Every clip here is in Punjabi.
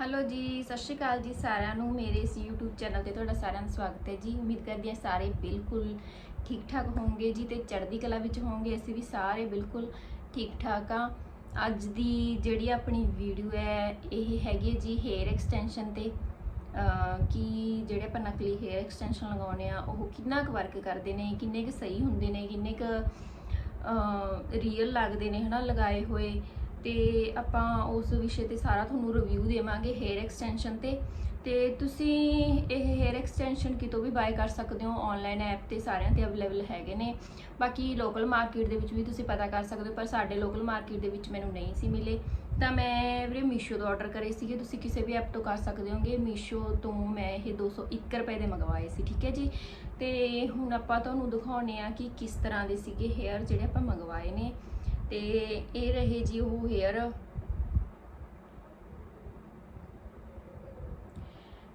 ਹੈਲੋ ਜੀ, ਸਤਿ ਸ਼੍ਰੀ ਅਕਾਲ ਜੀ ਸਾਰਿਆਂ ਨੂੰ। ਮੇਰੇ ਇਸ YouTube ਚੈਨਲ ਤੇ ਤੁਹਾਡਾ ਸਾਰਿਆਂ ਦਾ ਸਵਾਗਤ ਹੈ ਜੀ। ਉਮੀਦ ਕਰਦੀ ਹਾਂ ਸਾਰੇ ਬਿਲਕੁਲ ਠੀਕ ਠਾਕ ਹੋਵੋਗੇ ਜੀ ਤੇ ਚੜ੍ਹਦੀ ਕਲਾ ਵਿੱਚ ਹੋਵੋਗੇ ਅਸੀਂ ਵੀ ਸਾਰੇ ਬਿਲਕੁਲ ਠੀਕ ਠਾਕ ਆ ਅੱਜ ਦੀ ਜਿਹੜੀ ਆਪਣੀ ਵੀਡੀਓ ਹੈ, ਇਹ ਹੈਗੀ ਹੈ ਜੀ ਹੇਅਰ ਐਕਸਟੈਂਸ਼ਨ ਤੇ। ਕਿ ਜਿਹੜੇ ਆਪਾਂ ਨਕਲੀ ਹੇਅਰ ਐਕਸਟੈਂਸ਼ਨ ਲਗਾਉਣੇ ਆ ਉਹ ਕਿੰਨਾ ਕੁ ਵਰਕ ਕਰਦੇ ਨੇ, ਕਿੰਨੇ ਕੁ ਸਹੀ ਹੁੰਦੇ ਨੇ, ਕਿੰਨੇ ਕੁ ਰੀਅਲ ਲੱਗਦੇ ਨੇ, ਹਨਾ, ਲਗਾਏ ਹੋਏ। ਤੇ ਆਪਾਂ ਉਸ ਵਿਸ਼ੇ ਤੇ ਸਾਰਾ ਤੁਹਾਨੂੰ ਰਿਵਿਊ ਦੇਵਾਂਗੇ ਹੇਅਰ ਐਕਸਟੈਂਸ਼ਨ ਤੇ। ਤੇ ਤੁਸੀਂ ਇਹ ਹੇਅਰ ਐਕਸਟੈਂਸ਼ਨ ਕਿਤੋਂ ਵੀ ਬਾਏ ਕਰ ਸਕਦੇ ਹੋ ਆਨਲਾਈਨ ਐਪ ਤੇ ਸਾਰਿਆਂ ਤੇ ਅਵੇਲੇਬਲ ਹੈਗੇ ਨੇ। ਬਾਕੀ ਲੋਕਲ ਮਾਰਕੀਟ ਦੇ ਵਿੱਚ ਵੀ ਤੁਸੀਂ ਪਤਾ ਕਰ ਸਕਦੇ ਹੋ, ਪਰ ਸਾਡੇ ਲੋਕਲ ਮਾਰਕੀਟ ਦੇ ਵਿੱਚ ਮੈਨੂੰ ਨਹੀਂ ਸੀ ਮਿਲੇ। ਤਾਂ ਮੈਂ ਵੀਰੇ ਮੀਸ਼ੋ ਤੋਂ ਆਰਡਰ ਕਰੇ ਸੀਗੇ, ਤੁਸੀਂ ਕਿਸੇ ਵੀ ਐਪ ਤੋਂ ਕਰ ਸਕਦੇ ਹੋਗੇ। ਮੀਸ਼ੋ ਤੋਂ ਮੈਂ ਇਹ 201 ਰੁਪਏ ਦੇ ਮੰਗਵਾਏ ਸੀ, ਠੀਕ ਹੈ ਜੀ? ਤੇ ਹੁਣ ਆਪਾਂ ਤੁਹਾਨੂੰ ਦਿਖਾਉਣੇ ਆ ਕਿ ਕਿਸ ਤਰ੍ਹਾਂ ਦੇ ਸੀਗੇ ਹੇਅਰ ਜਿਹੜੇ ਆਪਾਂ ਮੰਗਵਾਏ ਨੇ। ਤੇ ਇਹ ਰਹੇ ਜੀ ਉਹ ਹੇਅਰ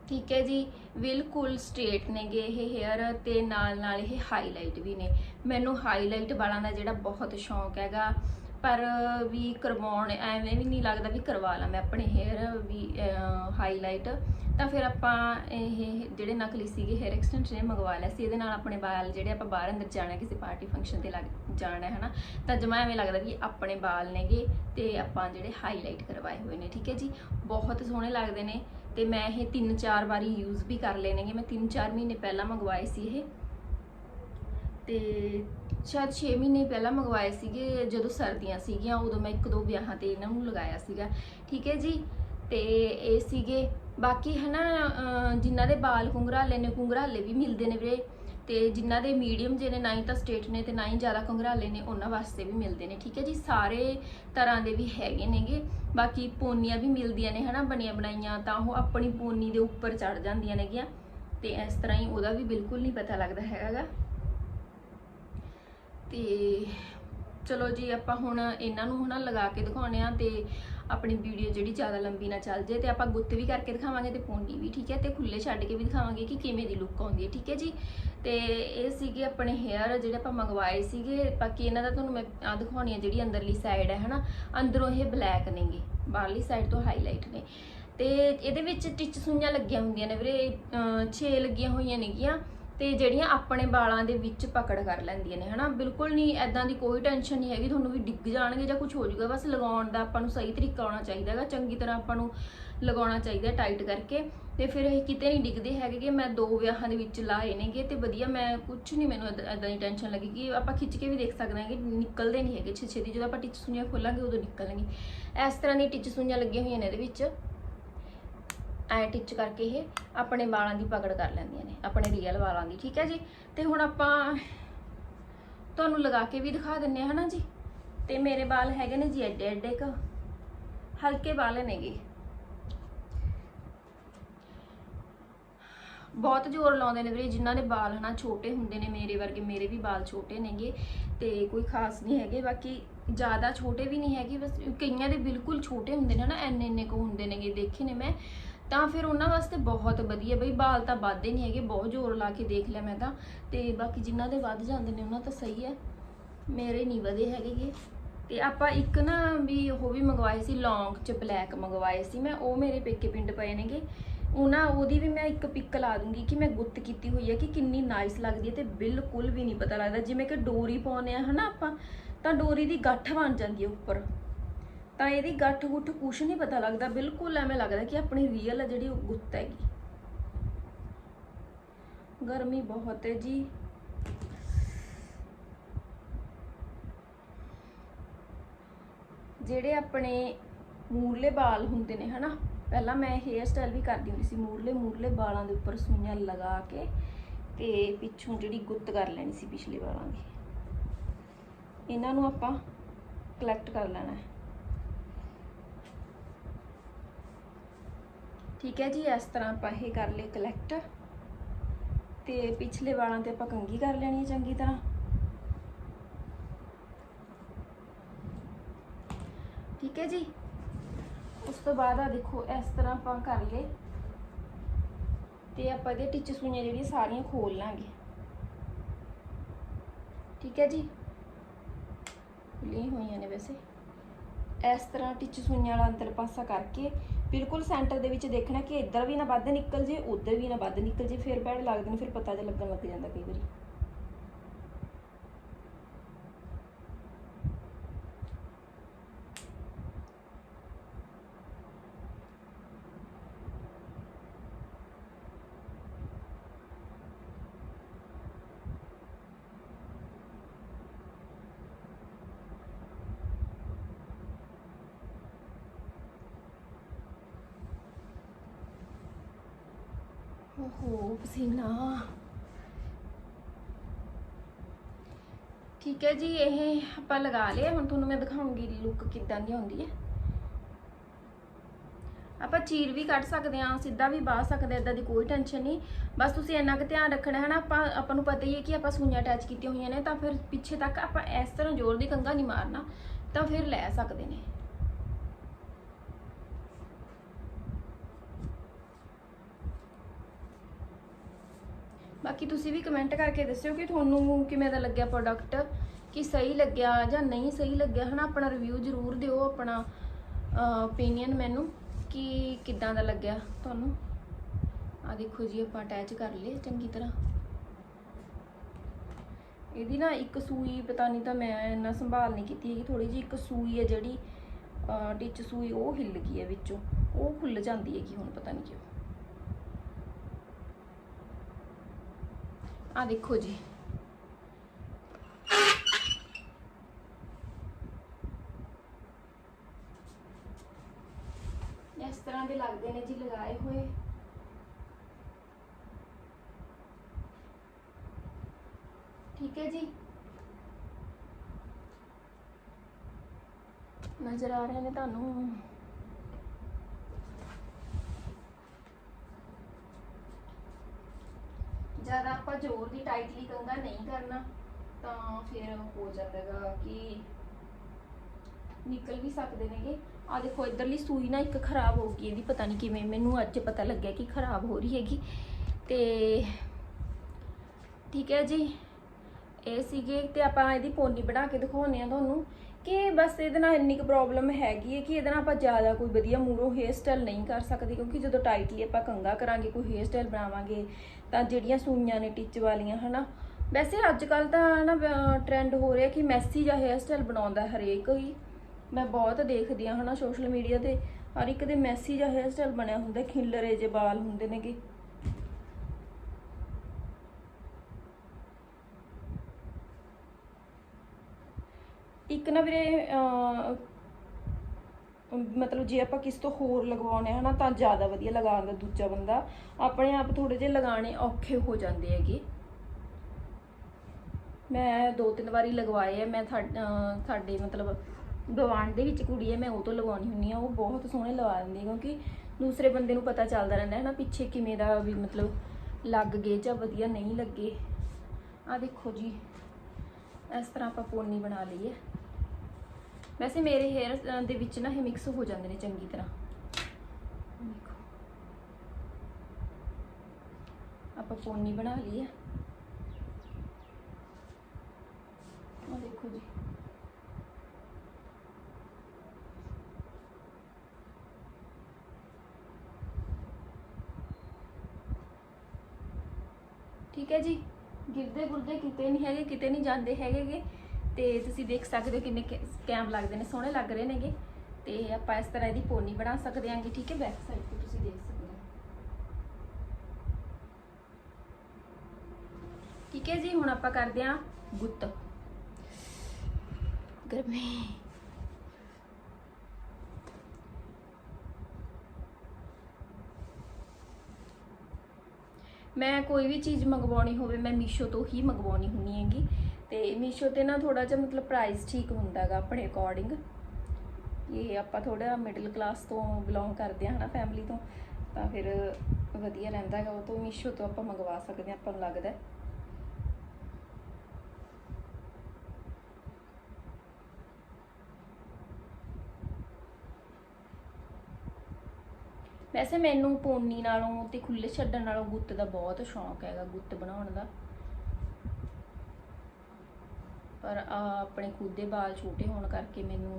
ਠੀਕ ਹੈ ਜੀ, ਬਿਲਕੁਲ ਸਟ੍ਰੇਟ ਨੇਗੇ ਇਹ ਹੇਅਰ ਤੇ ਨਾਲ ਨਾਲ ਇਹ ਹਾਈਲਾਈਟ ਵੀ ਨੇ। ਮੈਨੂੰ ਹਾਈਲਾਈਟ ਵਾਲਾਂ ਦਾ ਜਿਹੜਾ ਬਹੁਤ ਸ਼ੌਂਕ ਹੈਗਾ ਪਰ ਵੀ ਕਰਵਾਉਣ, ਐਵੇਂ ਵੀ ਨਹੀਂ ਲੱਗਦਾ ਵੀ ਕਰਵਾ ਲਾਂ ਮੈਂ ਆਪਣੇ ਹੇਅਰ ਵੀ ਹਾਈਲਾਈਟ ਤਾਂ ਫਿਰ ਆਪਾਂ ਇਹ ਜਿਹੜੇ ਨਕਲੀ ਸੀਗੇ ਹੇਅਰ ਐਕਸਟੈਂਸ਼ਨ ਇਹ ਮੰਗਵਾ ਲਿਆ ਸੀ। ਇਹਦੇ ਨਾਲ ਆਪਣੇ ਵਾਲ ਜਿਹੜੇ ਆਪਾਂ ਬਾਹਰ ਅੰਦਰ ਜਾਣਾ, ਕਿਸੇ ਪਾਰਟੀ ਫੰਕਸ਼ਨ ਤੇ ਲੱਗ ਜਾਣਾ ਹੈ ਨਾ ਤਾਂ ਜਮਾ ਐਵੇਂ ਲੱਗਦਾ ਵੀ ਆਪਣੇ ਵਾਲ ਨੇਗੇ ਤੇ ਆਪਾਂ ਜਿਹੜੇ ਹਾਈਲਾਈਟ ਕਰਵਾਏ ਹੋਏ ਨੇ, ਠੀਕ ਹੈ ਜੀ? ਬਹੁਤ ਸੋਹਣੇ ਲੱਗਦੇ ਨੇ ਤੇ ਮੈਂ ਇਹ ਤਿੰਨ ਚਾਰ ਵਾਰੀ ਯੂਜ਼ ਵੀ ਕਰ ਲਏ ਨੇਗੇ। ਮੈਂ ਤਿੰਨ ਚਾਰ ਮਹੀਨੇ ਪਹਿਲਾਂ ਮੰਗਵਾਏ ਸੀ ਇਹ। ਤੇ ਸ਼ਾਇਦ 6 ਮਹੀਨੇ ਪਹਿਲਾਂ ਮੰਗਵਾਏ ਸੀਗੇ, ਜਦੋਂ ਸਰਦੀਆਂ ਸੀਗੀਆਂ, ਉਦੋਂ ਮੈਂ ਇੱਕ ਦੋ ਵਿਆਹਾਂ ਤੇ ਇਹਨਾਂ ਨੂੰ ਲਗਾਇਆ ਸੀਗਾ। ਠੀਕ ਹੈ ਜੀ? ਤੇ ਇਹ ਸੀਗੇ। ਬਾਕੀ ਹਨਾ, ਅਹ, ਜਿਨ੍ਹਾਂ ਦੇ ਬਾਲ ਕੁੰਗਰਾਲੇ ਨੇ ਕੁੰਗਰਾਲੇ ਵੀ ਮਿਲਦੇ ਨੇ ਵੀਰੇ। ਤੇ ਜਿਨ੍ਹਾਂ ਦੇ ਮੀਡੀਅਮ ਜਿਹਨੇ ਨਾ ਹੀ ਤਾਂ ਸਟੇਟ ਨੇ ਤੇ ਨਾ ਹੀ ਜ਼ਿਆਦਾ ਕੰਗਰਾਲੇ ਨੇ, ਉਹਨਾਂ ਵਾਸਤੇ ਵੀ ਮਿਲਦੇ ਨੇ। ਠੀਕ ਹੈ ਜੀ? ਸਾਰੇ ਤਰ੍ਹਾਂ ਦੇ ਵੀ ਹੈਗੇ ਨੇਗੇ। ਬਾਕੀ ਪੋਨੀਆਂ ਵੀ ਮਿਲਦੀਆਂ ਨੇ ਹਨਾ, ਬਣੀਆਂ ਬਣਾਈਆਂ, ਤਾਂ ਉਹ ਆਪਣੀ ਪੋਨੀ ਦੇ ਉੱਪਰ ਚੜ ਜਾਂਦੀਆਂ ਨੇਗੀਆਂ। ਤੇ ਇਸ ਤਰ੍ਹਾਂ ਹੀ ਉਹਦਾ ਵੀ ਬਿਲਕੁਲ ਨਹੀਂ ਪਤਾ ਲੱਗਦਾ ਹੈਗਾਗਾ ਤੇ ਚਲੋ ਜੀ, ਆਪਾਂ ਹੁਣ ਇਹਨਾਂ ਨੂੰ ਹਨਾ ਲਗਾ ਕੇ ਦਿਖਾਉਣੇ ਆ ਤੇ ਆਪਣੀ ਵੀਡੀਓ ਜਿਹੜੀ ਜ਼ਿਆਦਾ ਲੰਬੀ ਨਾ ਚੱਲ ਜੇ ਤੇ ਆਪਾਂ ਗੁੱਤ ਵੀ ਕਰਕੇ ਦਿਖਾਵਾਂਗੇ ਤੇ ਪੋਨੀ ਵੀ, ਠੀਕ ਹੈ? ਤੇ ਖੁੱਲੇ ਛੱਡ ਕੇ ਵੀ ਦਿਖਾਵਾਂਗੇ ਕਿ ਕਿਵੇਂ ਦੀ ਲੁੱਕ ਆਉਂਦੀ ਹੈ, ਠੀਕ ਹੈ ਜੀ? ਤੇ ਇਹ ਸੀਗੇ ਆਪਣੇ ਹੇਅਰ ਜਿਹੜੇ ਆਪਾਂ ਮੰਗਵਾਏ ਸੀਗੇ। ਬਾਕੀ ਇਹਨਾਂ ਦਾ ਤੁਹਾਨੂੰ ਮੈਂ ਆ ਦਿਖਾਉਣੀ ਆ ਜਿਹੜੀ ਅੰਦਰਲੀ ਸਾਈਡ ਹੈ, ਹਨਾ? ਅੰਦਰੋਂ ਇਹ ਬਲੈਕ ਨੇਗੇ। ਬਾਹਰਲੀ ਸਾਈਡ ਤੋਂ ਹਾਈਲਾਈਟ ਨੇ। ਤੇ ਇਹਦੇ ਵਿੱਚ ਟਿਚ ਸੂਈਆਂ ਲੱਗੀਆਂ ਹੁੰਦੀਆਂ ਨੇ ਵੀਰੇ। 6 ਲੱਗੀਆਂ ਹੋਈਆਂ ਨੇਗੀਆਂ। ਤੇ ਜਿਹੜੀਆਂ ਆਪਣੇ ਵਾਲਾਂ ਦੇ ਵਿੱਚ ਪਕੜ ਕਰ ਲੈਂਦੀਆਂ ਨੇ, ਹਨਾ? ਬਿਲਕੁਲ ਨਹੀਂ ਐਦਾਂ ਦੀ ਕੋਈ ਟੈਨਸ਼ਨ ਨਹੀਂ ਹੈਗੀ, ਤੁਹਾਨੂੰ ਵੀ ਡਿੱਗ ਜਾਣਗੇ ਜਾਂ ਕੁਝ ਹੋ ਜਾਊਗਾ, ਬਸ ਲਗਾਉਣ ਦਾ ਆਪਾਂ ਨੂੰ ਸਹੀ ਤਰੀਕਾ ਆਉਣਾ ਚਾਹੀਦਾ ਹੈਗਾ, ਚੰਗੀ ਤਰ੍ਹਾਂ ਆਪਾਂ ਨੂੰ ਲਗਾਉਣਾ ਚਾਹੀਦਾ ਟਾਈਟ ਕਰਕੇ। ਤੇ ਫਿਰ ਇਹ ਕਿਤੇ ਨਹੀਂ ਡਿੱਗਦੇ ਹੈਗੇ ਕਿ ਮੈਂ ਦੋ ਵਿਆਹਾਂ ਦੇ ਵਿੱਚ ਲਾਏ ਨੇਗੇ ਤੇ ਵਧੀਆ, ਮੈਂ ਕੁਝ ਨਹੀਂ, ਮੈਨੂੰ ਐਦਾਂ ਦੀ ਟੈਨਸ਼ਨ ਲੱਗੀ ਕਿ ਆਪਾਂ ਖਿੱਚ ਕੇ ਵੀ ਦੇਖ ਸਕਦੇ ਹਾਂ ਕਿ ਨਿਕਲਦੇ ਨਹੀਂ ਹੈਗੇ ਛੇ ਛੇ ਦੀ ਜਦੋਂ ਆਪਾਂ ਟਿਚ ਸੂਈਆਂ ਖੋਲਾਂਗੇ ਉਦੋਂ ਨਿਕਲਣਗੇ। ਇਸ ਤਰ੍ਹਾਂ ਦੀ ਟਿਚ ਸੂਈਆਂ ਲੱਗੀਆਂ ਹੋਈਆਂ ਨੇ ਇਹਦੇ ਵਿੱਚ। ਐ ਟਿਚ ਕਰਕੇ ਇਹ ਆਪਣੇ ਵਾਲਾਂ ਦੀ ਪਕੜ ਕਰ ਲੈਂਦੀਆਂ ਨੇ, ਆਪਣੇ ਰੀਅਲ ਵਾਲਾਂ ਦੀ, ਠੀਕ ਹੈ ਜੀ? ਤੇ ਹੁਣ ਆਪਾਂ ਤੁਹਾਨੂੰ ਲਗਾ ਕੇ ਵੀ ਦਿਖਾ ਦਿੰਨੇ ਆ, ਹਨਾ ਜੀ? ਤੇ ਮੇਰੇ ਵਾਲ ਹੈਗੇ ਨੇ ਜੀ ਐਡੇ ਐਡੇ ਕ, ਹਲਕੇ ਵਾਲ ਨੇਗੇ। ਬਹੁਤ ਜ਼ੋਰ ਲਾਉਂਦੇ ਨੇ ਵੀਰੇ, ਜਿਨ੍ਹਾਂ ਦੇ ਵਾਲ ਹਨਾ ਛੋਟੇ ਹੁੰਦੇ ਨੇ ਮੇਰੇ ਵਰਗੇ, ਮੇਰੇ ਵੀ ਵਾਲ ਛੋਟੇ ਨੇਗੇ ਤੇ ਕੋਈ ਖਾਸ ਨਹੀਂ ਹੈਗੇ, ਬਾਕੀ ਜ਼ਿਆਦਾ ਛੋਟੇ ਵੀ ਨਹੀਂ ਹੈਗੇ, ਬਸ ਕਈਆਂ ਦੇ ਬਿਲਕੁਲ ਛੋਟੇ ਹੁੰਦੇ ਨੇ ਹਨਾ ਐਨੇ ਐਨੇ ਕੋ ਹੁੰਦੇ ਨੇਗੇ, ਦੇਖੇ ਨੇ ਮੈਂ। ਤਾਂ ਫਿਰ ਉਹਨਾਂ ਵਾਸਤੇ ਬਹੁਤ ਵਧੀਆ, ਬਈ ਬਾਲ ਤਾਂ ਵੱਧਦੇ ਨਹੀਂ ਹੈਗੇ, ਬਹੁਤ ਜ਼ੋਰ ਲਾ ਕੇ ਦੇਖ ਲਿਆ ਮੈਂ ਤਾਂ। ਤੇ ਬਾਕੀ ਜਿਨ੍ਹਾਂ ਦੇ ਵੱਧ ਜਾਂਦੇ ਨੇ, ਉਹਨਾਂ ਤਾਂ ਸਹੀ ਹੈ। ਮੇਰੇ ਨਹੀਂ ਵਧੇ ਹੈਗੇ ਤੇ ਆਪਾਂ ਇੱਕ ਨਾ ਵੀ ਉਹ ਵੀ ਮੰਗਵਾਏ ਸੀ, ਲੌਂਗ ਚ ਬਲੈਕ ਮੰਗਵਾਏ ਸੀ ਮੈਂ, ਉਹ ਮੇਰੇ ਪੇਕੇ ਪਿੰਡ ਪਏ ਨੇਗੇ ਉਹਨਾਂ ਉਹਦੀ ਵੀ ਮੈਂ ਇੱਕ ਪਿਕ ਲਾ ਦੂੰਗੀ ਕਿ ਮੈਂ ਗੁੱਤ ਕੀਤੀ ਹੋਈ ਹੈ ਕਿ ਕਿੰਨੀ ਨਾਈਸ ਲੱਗਦੀ ਹੈ ਤੇ ਬਿਲਕੁਲ ਵੀ ਨਹੀਂ ਪਤਾ ਲੱਗਦਾ। ਜਿਵੇਂ ਕਿ ਡੋਰੀ ਪਾਉਨੇ ਆ ਹਨਾ ਆਪਾਂ, ਤਾਂ ਡੋਰੀ ਦੀ ਗੱਠ ਬਣ ਜਾਂਦੀ ਹੈ ਉੱਪਰ। ਤਾਂ ਇਹਦੀ ਗੱਠ ਗੁੱਠ ਕੁਛ ਨਹੀਂ ਪਤਾ ਲੱਗਦਾ। ਬਿਲਕੁਲ ਐਵੇਂ ਲੱਗਦਾ ਕਿ ਆਪਣੀ ਰੀਅਲ ਹੈ ਜਿਹੜੀ ਉਹ ਗੁੱਤ ਹੈਗੀ। ਗਰਮੀ ਬਹੁਤ ਹੈ ਜੀ। ਜਿਹੜੇ ਆਪਣੇ ਮੂਰਲੇ ਵਾਲ ਹੁੰਦੇ ਨੇ, ਹਨਾ? ਪਹਿਲਾਂ ਮੈਂ ਹੇਅਰ ਸਟਾਈਲ ਵੀ ਕਰਦੀ ਹੁੰਦੀ ਸੀ, ਮੂਰਲੇ ਮੂਰਲੇ ਵਾਲਾਂ ਦੇ ਉੱਪਰ ਸੂਈਆਂ ਲਗਾ ਕੇ ਤੇ ਪਿੱਛੋਂ ਜਿਹੜੀ ਗੁੱਤ ਕਰ ਲੈਣੀ ਸੀ ਪਿਛਲੇ ਵਾਲਾਂ ਦੀ। ਇਹਨਾਂ ਨੂੰ ਆਪਾਂ ਕਲੈਕਟ ਕਰ ਲੈਣਾ ਹੈ। ਠੀਕ ਹੈ ਜੀ, ਇਸ ਤਰ੍ਹਾਂ ਆਪਾਂ ਇਹ ਕਰ ਲਏ ਕਲੈਕਟ ਤੇ ਪਿਛਲੇ ਵਾਲਾਂ ਤੇ ਆਪਾਂ ਕੰਗੀ ਕਰ ਲੈਣੀ ਹੈ ਚੰਗੀ ਤਰ੍ਹਾਂ। ਠੀਕ ਹੈ ਜੀ। ਉਸ ਤੋਂ ਬਾਅਦ ਆ ਦੇਖੋ, ਇਸ ਤਰ੍ਹਾਂ ਆਪਾਂ ਕਰ ਲਏ। ਤੇ ਆਪਾਂ ਇਹਦੇ ਟਿੱਚ ਸੂਈਆਂ ਜਿਹੜੀਆਂ ਸਾਰੀਆਂ ਖੋਲ ਲਾਂਗੇ। ਠੀਕ ਹੈ ਜੀ। ਖੁੱਲੀਆਂ ਹੋਈਆਂ ਨੇ ਵੈਸੇ। ਇਸ ਤਰ੍ਹਾਂ ਟਿਚ ਸੂਈਆਂ ਵਾਲਾ ਅੰਦਰ ਪਾਸਾ ਕਰਕੇ ਬਿਲਕੁਲ ਸੈਂਟਰ ਦੇ ਵਿੱਚ ਦੇਖਣਾ ਕਿ ਇੱਧਰ ਵੀ ਨਾ ਵੱਧ ਨਿਕਲ ਜੇ, ਉੱਧਰ ਵੀ ਨਾ ਵੱਧ ਨਿਕਲ ਜੇ, ਫਿਰ ਬੈਡ ਲੱਗਦੇ ਨੇ, ਫਿਰ ਪਤਾ ਜਿਹਾ ਲੱਗਣ ਲੱਗ ਜਾਂਦਾ ਕਈ ਵਾਰੀ। ਓਹੋ ਪਸੀਨਾ। ਠੀਕ ਹੈ ਜੀ, ਇਹ ਆਪਾਂ ਲਗਾ ਲਿਆ ਹੁਣ ਤੁਹਾਨੂੰ ਮੈਂ ਦਿਖਾਉਂਗੀ ਲੁੱਕ ਕਿੱਦਾਂ ਦੀ ਹੁੰਦੀ ਹੈ। ਆਪਾਂ ਚੀਰ ਵੀ ਕੱਢ ਸਕਦੇ ਹਾਂ, ਸਿੱਧਾ ਵੀ ਬਾਹ ਸਕਦੇ ਇਦਾਂ ਦੀ ਕੋਈ ਟੈਨਸ਼ਨ ਨਹੀਂ। ਬਸ ਤੁਸੀਂ ਇੰਨਾ ਕੁ ਧਿਆਨ ਰੱਖਣਾ ਹੈ ਨਾ, ਆਪਾਂ ਆਪਾਂ ਨੂੰ ਪਤਾ ਹੀ ਹੈ ਕਿ ਆਪਾਂ ਸੂਈਆਂ ਅਟੈਚ ਕੀਤੀਆਂ ਹੋਈਆਂ ਨੇ, ਤਾਂ ਫਿਰ ਪਿੱਛੇ ਤੱਕ ਆਪਾਂ ਇਸ ਤਰ੍ਹਾਂ ਜ਼ੋਰ ਦੀ ਕੰਗਾ ਨਹੀਂ ਮਾਰਨਾ, ਤਾਂ ਫਿਰ ਲੈ ਸਕਦੇ ਨੇ। ਬਾਕੀ ਤੁਸੀਂ ਵੀ ਕਮੈਂਟ ਕਰਕੇ ਦੱਸਿਓ ਕਿ ਤੁਹਾਨੂੰ ਕਿਵੇਂ ਦਾ ਲੱਗਿਆ ਪ੍ਰੋਡਕਟ ਕਿ ਸਹੀ ਲੱਗਿਆ ਜਾਂ ਨਹੀਂ ਸਹੀ ਲੱਗਿਆ, ਹਨਾ? ਆਪਣਾ ਰਿਵਿਊ ਜ਼ਰੂਰ ਦਿਓ ਆਪਣਾ ਓਪੀਨੀਅਨ ਮੈਨੂੰ, ਕਿ ਕਿੱਦਾਂ ਦਾ ਲੱਗਿਆ ਤੁਹਾਨੂੰ? ਆ ਦੇਖੋ ਜੀ, ਆਪਾਂ ਅਟੈਚ ਕਰ ਲਏ, ਚੰਗੀ ਤਰ੍ਹਾਂ। ਇਹਦੀ ਨਾ ਇੱਕ ਸੂਈ, ਪਤਾ ਨਹੀਂ ਤਾਂ ਮੈਂ ਇੰਨਾ ਸੰਭਾਲ ਨਹੀਂ ਕੀਤੀ ਹੈਗੀ ਥੋੜੀ ਜਿਹੀ ਇੱਕ ਸੂਈ ਹੈ ਜਿਹੜੀ ਟਿਚ ਸੂਈ, ਉਹ ਹਿੱਲ ਗਈ ਹੈ ਵਿੱਚੋਂ। ਉਹ ਖੁੱਲ ਜਾਂਦੀ ਹੈਗੀ ਹੁਣ, ਪਤਾ ਨਹੀਂ ਕਿਉਂ। ਆ ਦੇਖੋ ਜੀ। ਇਸ ਤਰ੍ਹਾਂ ਦੇ ਲੱਗਦੇ ਨੇ ਜੀ ਲਗਾਏ ਹੋਏ। ਠੀਕ ਹੈ ਜੀ। ਨਜ਼ਰ ਆ ਰਹੇ ਨੇ ਤੁਹਾਨੂੰ ਜ਼ਿਆਦਾ ਆਪਾਂ ਜ਼ੋਰ ਦੀ ਟਾਈਟਲੀ ਕੰਗਾ ਨਹੀਂ ਕਰਨਾ, ਤਾਂ ਫਿਰ ਹੋ ਜਾਂਦਾਗਾ ਕਿ ਨਿਕਲ ਵੀ ਸਕਦੇ ਨੇਗੇ। ਆ ਦੇਖੋ, ਇਧਰਲੀ ਸੂਈ ਨਾ ਇੱਕ ਖਰਾਬ ਹੋ ਗਈ ਇਹਦੀ, ਪਤਾ ਨਹੀਂ ਕਿਵੇਂ। ਮੈਨੂੰ ਅੱਜ ਪਤਾ ਲੱਗਿਆ ਕਿ ਖਰਾਬ ਹੋ ਰਹੀ ਹੈਗੀ। ਤੇ ਠੀਕ ਹੈ ਜੀ। ਇਹ ਸੀਗੇ ਤੇ ਆਪਾਂ ਇਹਦੀ ਪੋਨੀ ਬਣਾ ਕੇ ਦਿਖਾਉਂਦੇ ਆ ਤੁਹਾਨੂੰ ਕਿ ਬਸ ਇਹਦੇ ਨਾਲ ਇੰਨੀ ਕੁ ਪ੍ਰੋਬਲਮ ਹੈਗੀ ਹੈ ਕਿ ਇਹਦੇ ਨਾਲ ਆਪਾਂ ਜ਼ਿਆਦਾ ਕੋਈ ਵਧੀਆ ਮੂਰੋਂ ਹੇਅਰ ਸਟਾਈਲ ਨਹੀਂ ਕਰ ਸਕਦੇ, ਕਿਉਂਕਿ ਜਦੋਂ ਟਾਈਟਲੀ ਆਪਾਂ ਕੰਗਾ ਕਰਾਂਗੇ, ਕੋਈ ਹੇਅਰ ਸਟਾਈਲ ਬਣਾਵਾਂਗੇ ਤਾਂ ਜਿਹੜੀਆਂ ਸੂਈਆਂ ਨੇ ਟਿਚ ਵਾਲੀਆਂ, ਹਨਾ। ਵੈਸੇ ਅੱਜ ਕੱਲ ਤਾਂ ਨਾ ਟ੍ਰੈਂਡ ਹੋ ਰਿਹਾ ਕਿ ਮੈਸੀ ਜਾਂ ਹੇਅਰ ਸਟਾਈਲ ਬਣਾਉਂਦਾ ਹਰੇਕ ਹੀ। ਮੈਂ ਬਹੁਤ ਦੇਖਦੀ ਆ ਹਨਾ ਸੋਸ਼ਲ ਮੀਡੀਆ ਤੇ। ਹਰ ਇੱਕ ਦੇ ਮੈਸੀ ਜਾਂ ਹੇਅਰ ਸਟਾਈਲ ਬਣਿਆ ਹੁੰਦਾ, ਖਿੱਲਰੇ ਜੇ ਵਾਲ ਹੁੰਦੇ ਨੇਗੇ। ਇੱਕ ਨਾ ਵੀਰੇ ਮਤਲਬ ਜੇ ਆਪਾਂ ਕਿਸ ਤੋਂ ਹੋਰ ਲਗਵਾਉਣੇ ਆ ਨਾ ਤਾਂ ਜ਼ਿਆਦਾ ਵਧੀਆ ਲਗਾਉਂਦਾ ਦੂਜਾ ਬੰਦਾ। ਆਪਣੇ ਆਪ ਥੋੜੇ ਜਿਹੇ ਲਗਾਉਣੇ ਔਖੇ ਹੋ ਜਾਂਦੇ ਹੈਗੇ। ਮੈਂ ਦੋ ਤਿੰਨ ਵਾਰੀ ਲਗਵਾਏ ਆ। ਮੈਂ ਥਾ- ਅਹ, ਸਾਡੇ ਮਤਲਬ ਗਵਾਂਡ ਦੇ ਵਿੱਚ ਕੁੜੀ ਹੈ ਮੈਂ ਉਹ ਤੋਂ ਲਗਵਾਉਣੀ ਹੁੰਨੀ ਆ ਉਹ ਬਹੁਤ ਸੋਹਣੇ ਲਵਾ ਦਿੰਦੀ ਕਿਉਂਕਿ ਦੂਸਰੇ ਬੰਦੇ ਨੂੰ ਪਤਾ ਚੱਲਦਾ ਰਹਿੰਦਾ ਹੈ ਨਾ ਪਿੱਛੇ ਕਿਵੇਂ ਦਾ ਵੀ ਮਤਲਬ ਲੱਗ ਗਏ ਜਾਂ ਵਧੀਆ ਨਹੀਂ ਲੱਗੇ। ਆ ਦੇਖੋ ਜੀ ਇਸ ਤਰ੍ਹਾਂ ਆਪਾਂ ਪੋਨੀ ਬਣਾ ਲਈ ਹੈ ਵੈਸੇ ਮੇਰੇ ਹੇਅਰ ਦੇ ਵਿੱਚ ਨਾ ਇਹ ਮਿਕਸ ਹੋ ਜਾਂਦੇ ਨੇ ਚੰਗੀ ਤਰ੍ਹਾਂ। ਦੇਖੋ। ਆਪਾਂ ਪੋਨੀ ਬਣਾ ਲਈ ਹੈ ਆ ਦੇਖੋ ਜੀ। ਠੀਕ ਹੈ ਜੀ? ਗਿਰਦੇ ਗੁਰਦੇ ਕਿਤੇ ਨਹੀਂ ਹੈਗੇ, ਕਿਤੇ ਨਹੀਂ ਜਾਂਦੇ ਹੈਗੇਗੇ। ਤੇ ਤੁਸੀਂ ਦੇਖ ਸਕਦੇ ਹੋ ਕਿੰਨੇ ਕੈ- ਲੱਗਦੇ ਨੇ, ਸੋਹਣੇ ਲੱਗ ਰਹੇ ਨੇਗੇ। ਤੇ ਆਪਾਂ ਇਸ ਤਰ੍ਹਾਂ ਇਹਦੀ ਪੋਨੀ ਬਣਾ ਸਕਦੇ ਆਂਗੇ ਠੀਕ ਹੈ ਬੈਕ ਸਾਈਡ ਤੇ ਤੁਸੀਂ ਦੇਖ ਸਕਦੇ ਹੋ। ਠੀਕ ਹੈ ਜੀ, ਹੁਣ ਆਪਾਂ ਕਰਦੇ ਆਂ ਗੁੱਤ। ਗਰਮੀ। ਮੈਂ ਕੋਈ ਵੀ ਚੀਜ਼ ਮੰਗਵਾਉਣੀ ਹੋਵੇ, ਮੈਂ ਮੀਸ਼ੋ ਤੋਂ ਹੀ ਮੰਗਵਾਉਣੀ ਹੁੰਨੀ ਹੈਗੀ। ਤੇ ਮੀਸ਼ੋ ਤੇ ਨਾ ਥੋੜਾ ਜਿਹਾ ਮਤਲਬ ਪ੍ਰਾਈਸ ਠੀਕ ਹੁੰਦਾ ਹੈਗਾ ਆਪਣੇ ਅਕੋਰਡਿੰਗ ਇਹ ਆਪਾਂ ਥੋੜਾ ਮਿਡਲ ਕਲਾਸ ਤੋਂ ਬਿਲੋਂਗ ਕਰਦੇ ਹਾਂ ਹਨਾ ਫੈਮਿਲੀ ਤੋਂ, ਤਾਂ ਫਿਰ ਵਧੀਆ ਰਹਿੰਦਾ ਹੈਗਾ, ਉਹ ਤੋਂ ਮੀਸ਼ੋ ਤੋਂ ਆਪਾਂ ਮੰਗਵਾ ਸਕਦੇ ਹਾਂ, ਆਪਾਂ ਨੂੰ ਲੱਗਦਾ ਵੈਸੇ ਮੈਨੂੰ ਪੋਨੀ ਨਾਲੋਂ ਤੇ ਖੁੱਲੇ ਛੱਡਣ ਨਾਲੋਂ ਗੁੱਤ ਦਾ ਬਹੁਤ ਸ਼ੌਂਕ ਹੈਗਾ, ਗੁੱਤ ਬਣਾਉਣ ਦਾ। ਪਰ ਆਪਣੇ ਖੁਦ ਦੇ ਵਾਲ ਛੋਟੇ ਹੋਣ ਕਰਕੇ ਮੈਨੂੰ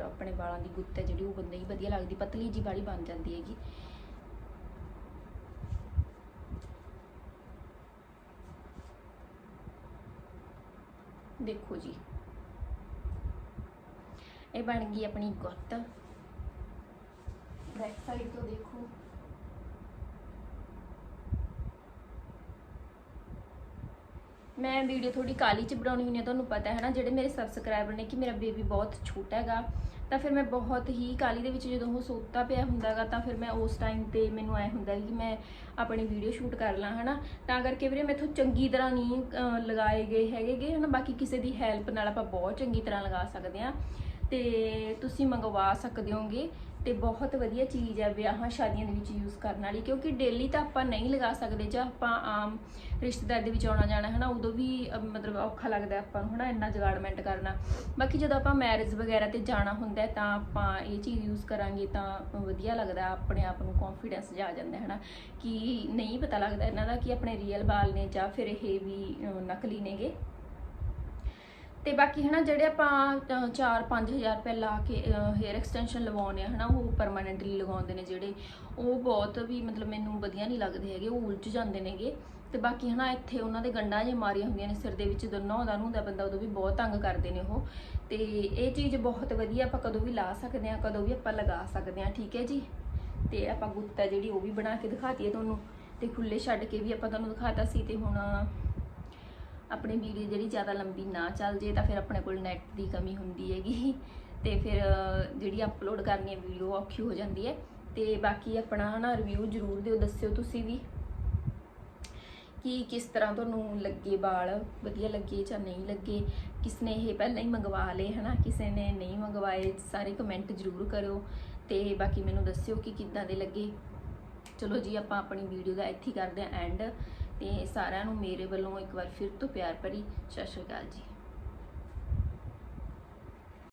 ਆਪਣੇ ਵਾਲਾਂ ਦੀ ਗੁੱਤ ਹੈ ਜਿਹੜੀ ਉਹ ਬੰਦੇ ਹੀ ਵਧੀਆ ਲੱਗਦੀ, ਪਤਲੀ ਜੀ ਵਾਲੀ ਬਣ ਜਾਂਦੀ ਹੈਗੀ। ਦੇਖੋ ਜੀ। ਇਹ ਬਣ ਗਈ ਆਪਣੀ ਗੁੱਤ। ਬੈਕ ਸਾਈਡ ਤੋਂ ਦੇਖੋ ਮੈਂ ਵੀਡੀਓ ਥੋੜੀ ਕਾਲੀ ਚ ਬਣਾਉਣੀ ਹੁੰਦੀ ਹੈ ਤੁਹਾਨੂੰ ਪਤਾ ਹੈ ਨਾ, ਜਿਹੜੇ ਮੇਰੇ ਸਬਸਕ੍ਰਾਈਬਰ ਨੇ ਕਿ ਮੇਰਾ ਬੇਬੀ ਬਹੁਤ ਛੋਟਾ ਹੈਗਾ, ਤਾਂ ਫਿਰ ਮੈਂ ਬਹੁਤ ਹੀ ਕਾਲੀ ਦੇ ਵਿੱਚ ਜਦੋਂ ਉਹ ਸੋਤਾ ਪਿਆ ਹੁੰਦਾਗਾ ਤਾਂ ਫਿਰ ਮੈਂ ਉਸ ਟਾਈਮ ਤੇ ਮੈਨੂੰ ਐ ਹੁੰਦਾ ਕਿ ਮੈਂ ਆਪਣੀ ਵੀਡੀਓ ਸ਼ੂਟ ਕਰ ਲਾਂ, ਹਨਾ। ਤਾਂ ਕਰਕੇ ਵੀਰੇ ਮੈਥੋਂ ਚੰਗੀ ਤਰ੍ਹਾਂ ਨਹੀਂ ਲਗਾਏ ਗਏ ਹੈਗੇਗੇ ਹਨਾ। ਬਾਕੀ ਕਿਸੇ ਦੀ ਹੈਲਪ ਨਾਲ ਆਪਾਂ ਬਹੁਤ ਚੰਗੀ ਤਰ੍ਹਾਂ ਲਗਾ ਸਕਦੇ ਆ ਤੇ ਤੁਸੀਂ ਮੰਗਵਾ ਸਕਦੇ ਹੋਗੇ। ਤੇ ਬਹੁਤ ਵਧੀਆ ਚੀਜ਼ ਹੈ ਵਿਆਹਾਂ ਸ਼ਾਦੀਆਂ ਦੇ ਵਿੱਚ ਯੂਜ਼ ਕਰਨ ਵਾਲੀ, ਕਿਉਂਕਿ ਡੇਲੀ ਤਾਂ ਆਪਾਂ ਨਹੀਂ ਲਗਾ ਸਕਦੇ ਜਾਂ ਆਪਾਂ ਆਮ ਰਿਸ਼ਤੇਦਾਰ ਦੇ ਵਿੱਚ ਆਉਣਾ ਜਾਣਾ ਹੈ ਨਾ, ਉਦੋਂ ਵੀ ਮਤਲਬ ਔਖਾ ਲੱਗਦਾ ਆਪਾਂ ਨੂੰ ਹਨਾ, ਇੰਨਾ ਜਗਾੜਮੈਂਟ ਕਰਨਾ। ਬਾਕੀ ਜਦੋਂ ਆਪਾਂ ਮੈਰਿਜ ਵਗੈਰਾ ਤੇ ਜਾਣਾ ਹੁੰਦਾ ਤਾਂ ਆਪਾਂ ਇਹ ਚੀਜ਼ ਯੂਜ਼ ਕਰਾਂਗੇ ਤਾਂ ਵਧੀਆ ਲੱਗਦਾ, ਆਪਣੇ ਆਪ ਨੂੰ ਕੌਨਫੀਡੈਂਸ ਜਾ ਜਾਂਦਾ ਹੈ ਨਾ ਕਿ ਨਹੀਂ ਪਤਾ ਲੱਗਦਾ ਇਹਨਾਂ ਦਾ ਕਿ ਆਪਣੇ ਰੀਅਲ ਵਾਲ ਨੇ ਜਾਂ ਫਿਰ ਇਹ ਵੀ ਨਕਲੀ ਨੇਗੇ। ਤੇ ਬਾਕੀ ਹਨਾ ਜਿਹੜੇ ਆਪਾਂ 4-5000 ਰੁਪਏ ਲਾ ਕੇ ਹੇਅਰ ਐਕਸਟੈਂਸ਼ਨ ਲਵਾਉਣੇ ਆ ਹਨਾ, ਉਹ ਪਰਮਾਨੈਂਟਲੀ ਲਗਾਉਂਦੇ ਨੇ ਜਿਹੜੇ, ਉਹ ਬਹੁਤ ਵੀ ਮਤਲਬ ਮੈਨੂੰ ਵਧੀਆ ਨਹੀਂ ਲੱਗਦੇ ਹੈਗੇ, ਉਹ ਉਲਝ ਜਾਂਦੇ ਨੇਗੇ। ਤੇ ਬਾਕੀ ਹਨਾ ਇੱਥੇ ਉਹਨਾਂ ਦੇ ਗੰਢਾਂ ਜੇ ਮਾਰੀਆਂ ਹੁੰਦੀਆਂ ਨੇ, ਸਿਰ ਦੇ ਵਿੱਚ ਦੋਨਾਂ ਨਹਾਉਂਦਾ ਨੂੰ ਹੁੰਦਾ ਬੰਦਾ, ਉਦੋਂ ਵੀ ਬਹੁਤ ਤੰਗ ਕਰਦੇ ਨੇ ਉਹ। ਤੇ ਇਹ ਚੀਜ਼ ਬਹੁਤ ਵਧੀਆ ਆਪਾਂ ਕਦੋਂ ਵੀ ਲਾ ਸਕਦੇ ਆ ਕਦੋਂ ਵੀ ਆਪਾਂ ਲਗਾ ਸਕਦੇ ਆ ਠੀਕ ਹੈ ਜੀ? ਤੇ ਆਪਾਂ ਗੁੱਤਾ ਜਿਹੜੀ, ਉਹ ਵੀ ਬਣਾ ਕੇ ਦਿਖਾਤੀ ਹੈ ਤੁਹਾਨੂੰ। ਤੇ ਖੁੱਲੇ ਛੱਡ ਕੇ ਵੀ ਆਪਾਂ ਤੁਹਾਨੂੰ ਦਿਖਾਤਾ ਸੀ, ਤੇ ਹੁਣ ਆਪਣੀ ਵੀਡੀਓ ਜਿਹੜੀ ਜ਼ਿਆਦਾ ਲੰਬੀ ਨਾ ਚੱਲ ਜੇ ਤਾਂ ਫਿਰ ਆਪਣੇ ਕੋਲ ਨੈਟ ਦੀ ਕਮੀ ਹੁੰਦੀ ਹੈਗੀ। ਤੇ ਫਿਰ ਜਿਹੜੀ ਅਪਲੋਡ ਕਰਨੀ ਹੈ ਵੀਡੀਓ ਔਖੀ ਹੋ ਜਾਂਦੀ ਹੈ। ਤੇ ਬਾਕੀ ਆਪਣਾ ਹਨਾ ਰਿਵਿਊ ਜ਼ਰੂਰ ਦਿਓ, ਦੱਸਿਓ ਤੁਸੀਂ ਵੀ ਕਿ ਕਿਸ ਤਰ੍ਹਾਂ ਤੁਹਾਨੂੰ ਲੱਗੇ ਵਾਲ, ਵਧੀਆ ਲੱਗੇ ਜਾਂ ਨਹੀਂ ਲੱਗੇ। ਕਿਸ ਨੇ ਇਹ ਪਹਿਲਾਂ ਹੀ ਮੰਗਵਾ ਲਏ, ਹਨਾ? ਕਿਸੇ ਨੇ ਨਹੀਂ ਮੰਗਵਾਏ, ਸਾਰੇ ਕਮੈਂਟ ਜ਼ਰੂਰ ਕਰਿਓ। ਤੇ ਬਾਕੀ ਮੈਨੂੰ ਦੱਸਿਓ ਕਿ ਕਿੱਦਾਂ ਦੇ ਲੱਗੇ। ਚਲੋ ਜੀ, ਆਪਾਂ ਆਪਣੀ ਵੀਡੀਓ ਦਾ ਇੱਥੇ ਕਰਦੇ ਹਾਂ ਐਂਡ ਤੇ ਸਾਰਿਆਂ ਨੂੰ ਮੇਰੇ ਵੱਲੋਂ ਇੱਕ ਵਾਰ ਫਿਰ ਤੋਂ ਪਿਆਰ ਭਰੀ ਸਤਿ ਸ਼੍ਰੀ ਅਕਾਲ ਜੀ।